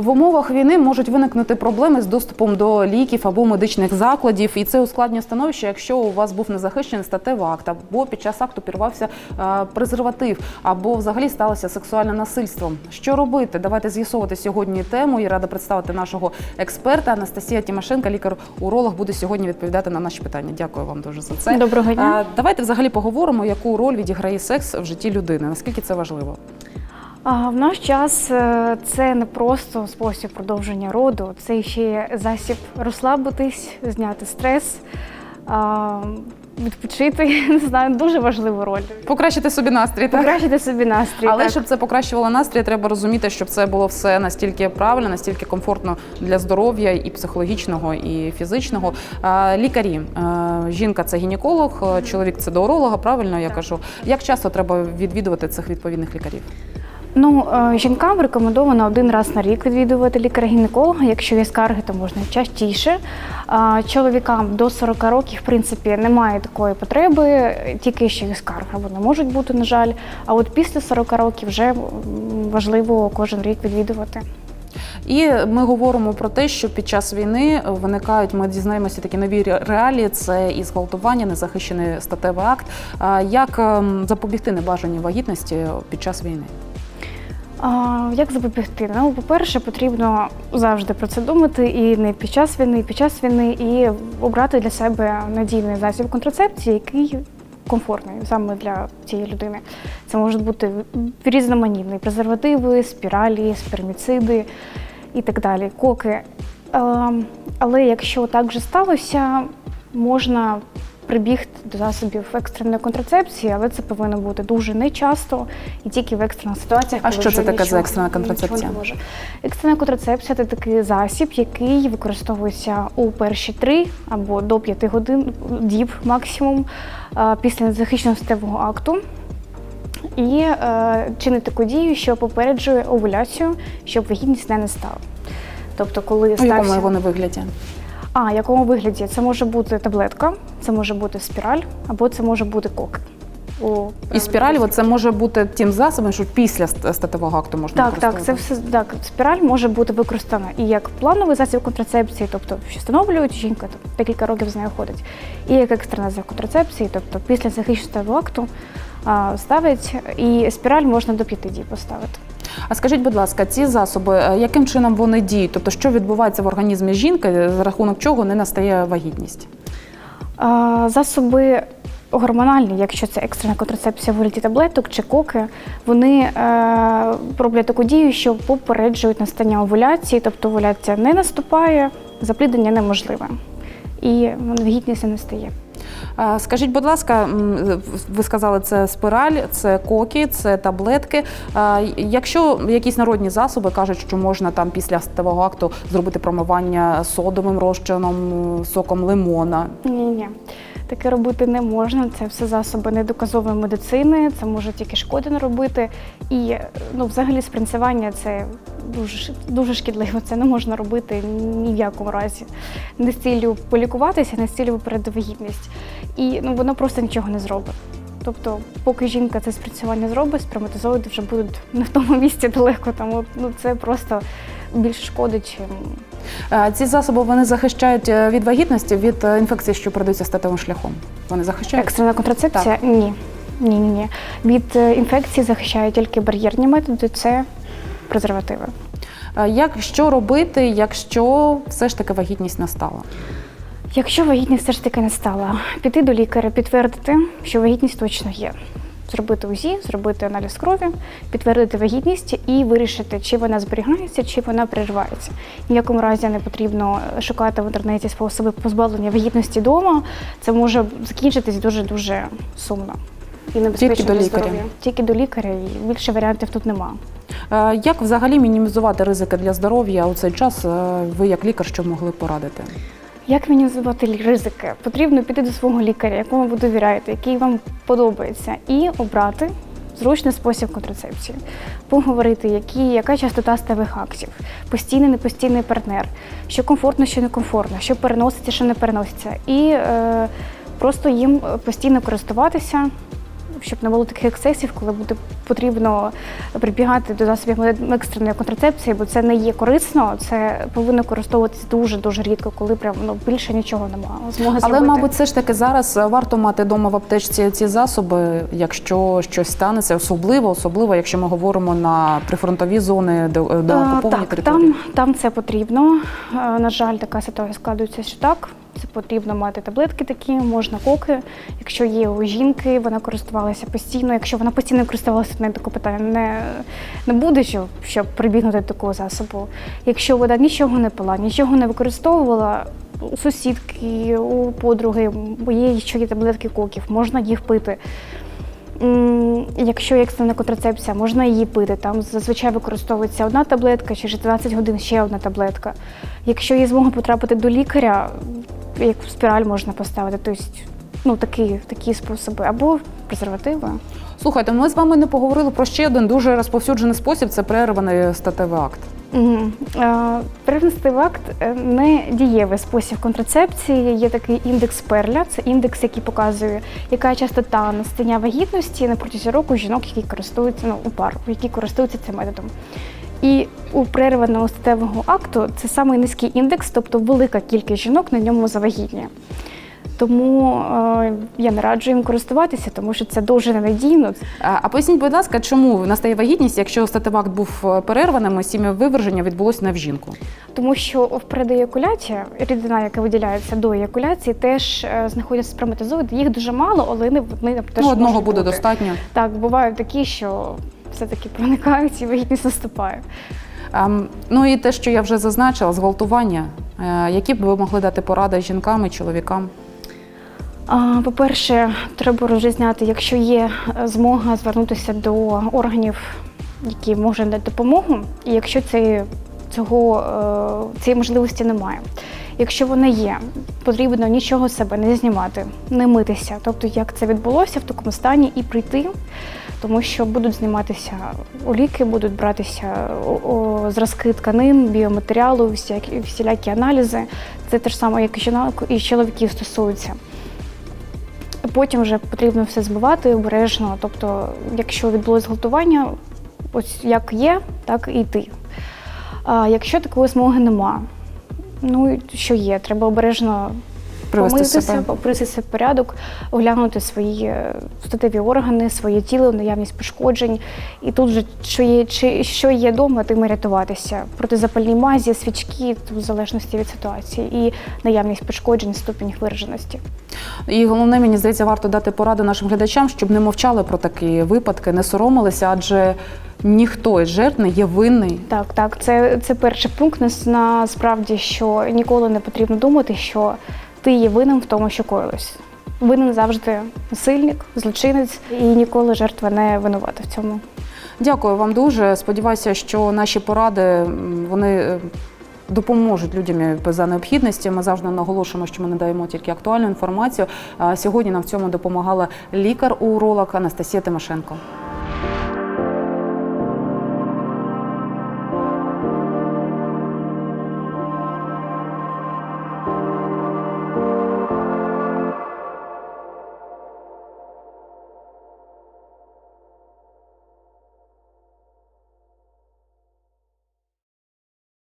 В умовах війни можуть виникнути проблеми з доступом до ліків або медичних закладів, і це ускладнює становище, якщо у вас був незахищений статевий акт, або під час акту пірвався е, презерватив, або взагалі сталося сексуальне насильство. Що робити? Давайте з'ясовувати сьогодні тему. І рада представити нашого експерта Анастасія Тимошенка, лікар-уролог, буде сьогодні відповідати на наші питання. Дякую вам дуже за це. Доброго дня. А, Давайте взагалі поговоримо, яку роль відіграє секс в житті людини. Наскільки це важливо? А, В наш час е, це не просто спосіб продовження роду, це ще засіб розслабитись, зняти стрес, відпочити. Не знаю, дуже важливу роль. Покращити собі настрій, так? Покращити собі настрій. Але так. щоб це покращувало настрій, треба розуміти, щоб це було все настільки правильно, настільки комфортно для здоров'я і психологічного, і фізичного. Лікарі, е, жінка це гінеколог, е, чоловік це до уролога. Правильно я Так. кажу. Як часто треба відвідувати цих відповідних лікарів? Ну, е, жінкам рекомендовано один раз на рік відвідувати лікаря-гінеколога. Якщо є скарги, то можна частіше. Чоловікам до 40 років, в принципі, немає такої потреби, тільки що є скарги, або не можуть бути, на жаль. А от після 40 років вже важливо кожен рік відвідувати. І ми говоримо про те, що під час війни виникають, ми дізнаємося такі нові реалії. Це і зґвалтування, незахищений статевий акт. Як ем, запобігти небажаній вагітності під час війни? А, як запобігти? Ну, по-перше, потрібно завжди про це думати і не під час війни, і під час війни, і обрати для себе надійний засіб контрацепції, який комфортний саме для цієї людини. Це можуть бути різноманітні презервативи, спіралі, сперміциди і так далі, коки. Е, Але якщо так вже сталося, можна прибігти до засобів екстреної контрацепції, але це повинно бути дуже нечасто і тільки в екстрених ситуаціях. А що це таке за екстрена контрацепція? Екстрена контрацепція це такий засіб, який використовується у перші три або до п'яти годин діб максимум е, після незахищеного статевого акту. І е, чинить таку дію, що попереджує овуляцію, щоб вагітність не настала. Тобто, коли У якому стався... вони вигляді? А, якому вигляді? Це може бути таблетка, це може бути спіраль, або це може бути кок. У І спіраль, це може бути тим засобом, що після ст- статевого акту можна Так, так, це все так. Спіраль може бути використана і як плановий засіб контрацепції, тобто що встановлюють жінка, там, декілька років з нею ходить, і як екстрена засіб контрацепції, тобто після захищеного акту а, ставить, і спіраль можна до п'яти діб поставити. А скажіть, будь ласка, ці засоби, е, яким чином вони діють? Тобто, що відбувається в організмі жінки, за рахунок чого не настає вагітність? А, Засоби гормональні, якщо це екстрена контрацепція в вигляді таблеток чи коки, вони е, роблять таку дію, що попереджують настання овуляції, тобто овуляція не наступає, запліднення неможливе. І вагітність не стає. Скажіть, будь ласка, ви сказали, це спираль, це коки, це таблетки. Якщо якісь народні засоби кажуть, що можна там після статевого акту зробити промивання содовим розчином, соком лимона. Ні, ні. Таке робити не можна. Це все засоби недоказової медицини, це може тільки шкоди наробити. І ну, взагалі спринцювання це дуже, дуже шкідливо. Це не можна робити ні в якому разі. Не з ціллю полікуватися, не з ціллю випередити вагітність. І ну, воно просто нічого не зробить. Тобто, поки жінка це спрацювання зробить, сперматозоїди вже будуть не в тому місці далеко, тому ну, це просто більше шкодить, чим Ці засоби вони захищають е, від вагітності, від е, інфекцій, що передаються статевим шляхом. Вони захищають. Екстрена контрацепція? Ні. Ні, ні, ні. Від е, інфекції захищають тільки бар'єрні методи, це презервативи. Як що робити, якщо все ж таки вагітність настала? Якщо вагітність все ж таки не стала, піти до лікаря, підтвердити, що вагітність точно є. Зробити УЗІ, зробити аналіз крові, підтвердити вагітність і вирішити, чи вона зберігається, чи вона переривається. Ні в якому разі не потрібно шукати в інтернеті способи позбавлення вагітності вдома. Це може закінчитись дуже дуже сумно і небезпечно Тільки до лікаря. Тільки до лікаря, і більше варіантів тут немає. Е, Як взагалі мінімізувати ризики для здоров'я у цей час? е, Ви як лікар що могли порадити? Як мінімізувати ризики? Потрібно піти до свого лікаря, якому ви довіряєте, який вам подобається, і обрати зручний спосіб контрацепції. Поговорити, які, яка частота стевих актів, постійний, непостійний партнер, що комфортно, що некомфортно, що переноситься, що не переноситься. І е, просто їм е, постійно користуватися, щоб не було таких ексцесів, коли буде потрібно прибігати до засобів екстреної контрацепції, бо це не є корисно. Це повинно користуватись дуже дуже рідко, коли прям ну більше нічого немає. Змоги Але, зробити. мабуть, все ж таки зараз е, варто мати вдома в аптечці ці засоби, якщо щось станеться, особливо, особливо, якщо ми говоримо на прифронтові зони, де, де А, окуповані так, території. там, там це потрібно. Е, На жаль, така ситуація складується, що так. Це потрібно мати таблетки такі, можна коки. Якщо є у жінки, вона користувалася постійно. Якщо вона постійно користувалася, то не таке питання не, не буде, щоб, щоб прибігнути до такого засобу. Якщо вона нічого не пила, нічого не використовувала, у сусідки, у подруги, є ще є таблетки коків, можна їх пити. Якщо є екстрена контрацепція, можна її пити. Там зазвичай використовується одна таблетка, через 20 годин ще одна таблетка. Якщо є змога потрапити до лікаря, як спіраль можна поставити, тобто ну, такі, такі способи, або презервативи. Слухайте, ми з вами не поговорили про ще один дуже розповсюджений спосіб це перерваний статевий акт. Угу. Привнести в акт е, не дієвий спосіб контрацепції. Є такий індекс перля. Це індекс, який показує, яка частота настання вагітності на протязі року жінок, які користуються ну, у пар, які користуються цим методом. І у перерваного статевого акту це самий низький індекс, тобто велика кількість жінок на ньому завагітніє. Тому е, я не раджу їм користуватися, тому що це дуже ненадійно. А а поясніть, будь ласка, чому настає вагітність, якщо статевий акт був е, перерваним, і сім'я виверження відбулося не в жінку? Тому що в предеякуляті рідина, яка виділяється до еякуляції, теж е, знаходяться сперматозоїди. Їх дуже мало, але вони, вони теж ну, одного буде бути. достатньо. Так, бувають такі, що все-таки проникають і вагітність наступає. Ем, ну і те, що я вже зазначила, зґвалтування. Е, які б ви могли дати поради жінкам і чоловікам? По-перше, треба розрізняти, якщо є змога звернутися до органів, які можуть дати допомогу, і якщо цієї, цього, е, цієї можливості немає. Якщо вона є, потрібно нічого з себе не знімати, не митися. Тобто, як це відбулося в такому стані, і прийти, тому що будуть зніматися уліки, будуть братися зразки тканин, біоматеріалу, всякі, всілякі аналізи. Це те ж саме, як і жінок і чоловіків стосується. Потім вже потрібно все збивати обережно. Тобто, якщо відбулось зґвалтування, ось як є, так і йти. А якщо такої змоги нема, ну що є, треба обережно помитися, себе в порядок, оглянути свої е, статеві органи, своє тіло, наявність пошкоджень. І тут же що є, чи що є вдома, тим і рятуватися. Протизапальні мазі, свічки, в залежності від ситуації, і наявність пошкоджень, ступінь вираженості. І головне, мені здається, варто дати пораду нашим глядачам, щоб не мовчали про такі випадки, не соромилися, адже ніхто із жертв не є винний. Так, так, це, це перший пункт. Нас- Насправді, що ніколи не потрібно думати, що ти є винним в тому, що коїлось. Винен завжди насильник, злочинець, і ніколи жертва не винувата в цьому. Дякую вам дуже. Сподіваюся, що наші поради вони е, допоможуть людям за необхідності. Ми завжди наголошуємо, що ми надаємо тільки актуальну інформацію. Сьогодні нам в цьому допомагала лікар-уролог Анастасія Тимошенко.